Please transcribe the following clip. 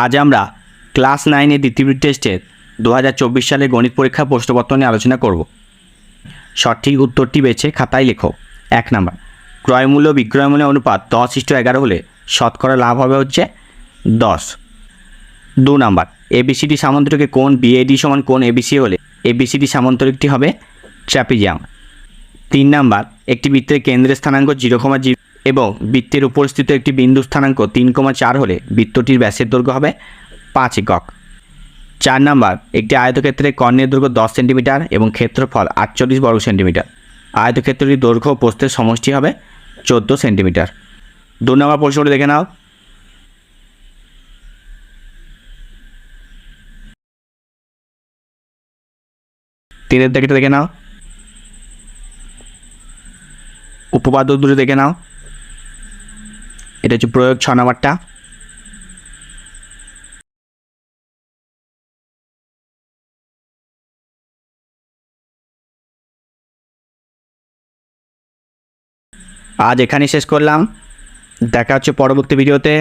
আজ আমরা ক্লাস নাইনের দ্বিতীয় টেস্টের দু হাজার চব্বিশ সালের গণিত পরীক্ষা প্রশ্নপত্র নিয়ে আলোচনা করব। সঠিক উত্তরটি বেছে খাতায় লেখো। এক নাম্বার ক্রয়মূল্য বিক্রয়মূল্য অনুপাত দশ ইষ্ট এগারো হলে শতকরা লাভ হবে হচ্ছে দশ। দু নাম্বার এবিসিডি সামান্তরিকে কোন বিএডি সমান কোন এবিসি হলে এবিসিডি সামান্তরিকটি হবে ট্র্যাপিজিয়াম। তিন নাম্বার একটি বৃত্তের কেন্দ্রের স্থানাঙ্ক জিরো কমা জিরো এবং বৃত্তের উপস্থিত একটি বিন্দু স্থানাঙ্ক তিন কমা চার হলে বৃত্তটির ব্যাসের দৈর্ঘ্য হবে পাঁচ একক। চার নাম্বার, একটি আয়তক্ষেত্রে কর্ণের দৈর্ঘ্য দশ সেন্টিমিটার এবং ক্ষেত্রফল আটচল্লিশ বর্গ সেন্টিমিটার। আয়তক্ষেত্রটির দৈর্ঘ্য প্রস্থের সমষ্টি হবে চোদ্দ সেন্টিমিটার। দু নম্বর প্রশ্নটি দেখে নাও। তিনের দিকটা দেখে নাও। উপপাদ্য দুটো দেখে নাও। এটা হচ্ছে প্রয়োগ ছ নম্বরটা। আজ এখানেই শেষ করলাম। দেখা হচ্ছে পরবর্তী ভিডিওতে।